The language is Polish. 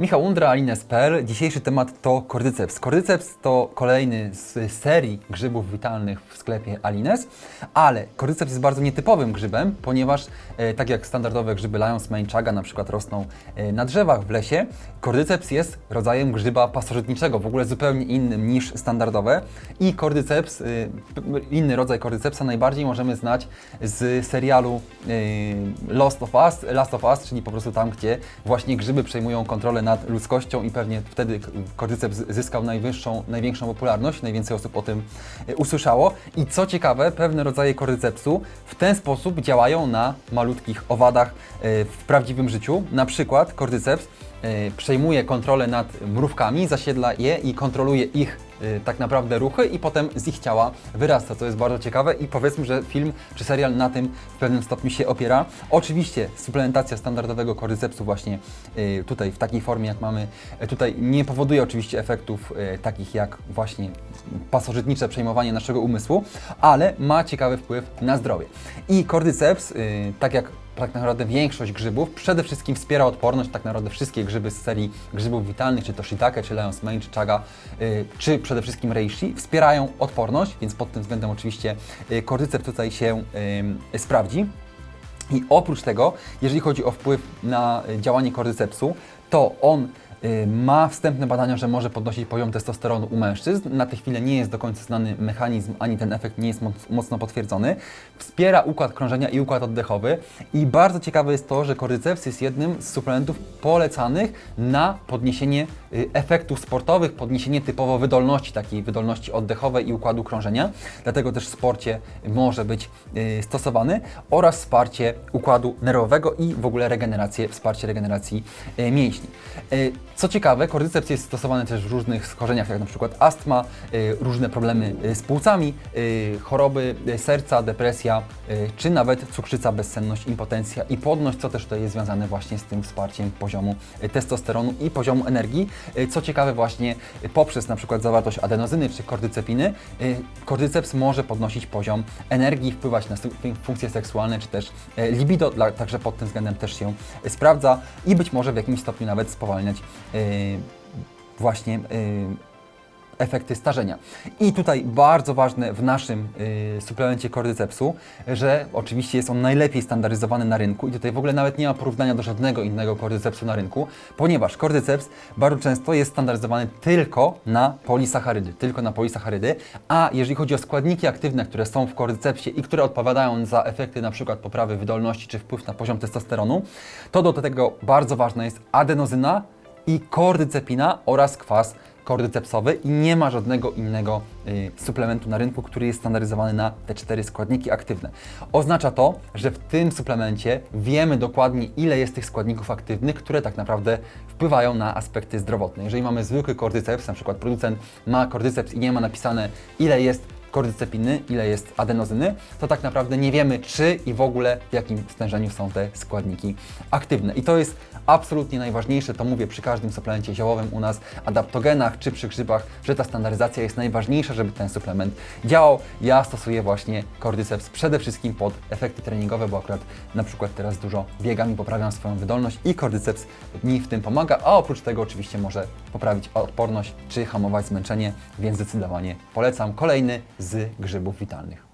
Michał Undra, Alines.pl. Dzisiejszy temat to kordyceps. Kordyceps to kolejny z serii grzybów witalnych w sklepie Alines, ale kordyceps jest bardzo nietypowym grzybem, ponieważ e, tak jak standardowe grzyby Lions Mane Chaga na przykład rosną e, na drzewach w lesie, kordyceps jest rodzajem grzyba pasożytniczego, w ogóle zupełnie innym niż standardowe i kordyceps, e, inny rodzaj kordycepsa najbardziej możemy znać z serialu e, Lost of Us, Last of Us, czyli po prostu tam, gdzie właśnie grzyby przejmują kontrolę nad ludzkością i pewnie wtedy kordyceps zyskał najwyższą, największą popularność, najwięcej osób o tym e, usłyszało. I co ciekawe, pewne rodzaje kordycepsu w ten sposób działają na malutkich owadach e, w prawdziwym życiu. Na przykład kordyceps przejmuje kontrolę nad mrówkami, zasiedla je i kontroluje ich e, tak naprawdę ruchy i potem z ich ciała wyrasta, co jest bardzo ciekawe i powiedzmy, że film czy serial na tym w pewnym stopniu się opiera. Oczywiście suplementacja standardowego kordycepsu właśnie e, tutaj w takiej formie jak mamy tutaj nie powoduje oczywiście efektów takich jak właśnie pasożytnicze przejmowanie naszego umysłu, ale ma ciekawy wpływ na zdrowie. I kordyceps, y, tak jak tak naprawdę większość grzybów, przede wszystkim wspiera odporność, tak naprawdę wszystkie grzyby z serii grzybów witalnych, czy to shiitake, czy lion's mane, czy chaga, y, czy przede wszystkim reishi, wspierają odporność, więc pod tym względem oczywiście y, kordyceps tutaj się y, sprawdzi. I oprócz tego, jeżeli chodzi o wpływ na działanie kordycepsu, to on ma wstępne badania, że może podnosić poziom testosteronu u mężczyzn. Na tę chwilę nie jest do końca znany mechanizm, ani ten efekt nie jest moc, mocno potwierdzony. Wspiera układ krążenia i układ oddechowy. I bardzo ciekawe jest to, że kordyceps jest jednym z suplementów polecanych na podniesienie y, efektów sportowych, podniesienie typowo wydolności, takiej wydolności oddechowej i układu krążenia. Dlatego też w sporcie może być y, stosowany oraz wsparcie układu nerwowego i w ogóle regenerację, wsparcie regeneracji y, mięśni. Co ciekawe, kordyceps jest stosowany też w różnych schorzeniach, jak na przykład astma, y, różne problemy y, z płucami, y, choroby serca, depresja, czy nawet cukrzyca, bezsenność, impotencja i płodność, co też tutaj jest związane właśnie z tym wsparciem poziomu testosteronu i poziomu energii. Co ciekawe właśnie poprzez na przykład zawartość adenozyny czy kordycepiny, kordyceps może podnosić poziom energii, wpływać na funkcje seksualne czy też libido, także pod tym względem też się sprawdza i być może w jakimś stopniu nawet spowalniać właśnie y, efekty starzenia. I tutaj bardzo ważne w naszym y, suplemencie kordycepsu, że oczywiście jest on najlepiej standaryzowany na rynku i tutaj w ogóle nawet nie ma porównania do żadnego innego kordycepsu na rynku, ponieważ kordyceps bardzo często jest standaryzowany tylko na polisacharydy, tylko na polisacharydy, a jeżeli chodzi o składniki aktywne, które są w kordycepsie i które odpowiadają za efekty na przykład poprawy wydolności czy wpływ na poziom testosteronu, to do tego bardzo ważna jest adenozyna i kordycepina oraz kwas kordycepsowy i nie ma żadnego innego y, suplementu na rynku, który jest standaryzowany na te cztery składniki aktywne. Oznacza to, że w tym suplemencie wiemy dokładnie, ile jest tych składników aktywnych, które tak naprawdę wpływają na aspekty zdrowotne. Jeżeli mamy zwykły kordyceps, na przykład producent ma kordyceps i nie ma napisane, ile jest kordycepiny, ile jest adenozyny, to tak naprawdę nie wiemy, czy i w ogóle w jakim stężeniu są te składniki aktywne. I to jest absolutnie najważniejsze, to mówię przy każdym suplemencie ziołowym u nas, adaptogenach czy przy grzybach, że ta standaryzacja jest najważniejsza, żeby ten suplement działał. Ja stosuję właśnie kordyceps przede wszystkim pod efekty treningowe, bo akurat na przykład teraz dużo biegam i poprawiam swoją wydolność i kordyceps mi w tym pomaga, a oprócz tego oczywiście może poprawić odporność czy hamować zmęczenie, więc zdecydowanie polecam kolejny z grzybów witalnych.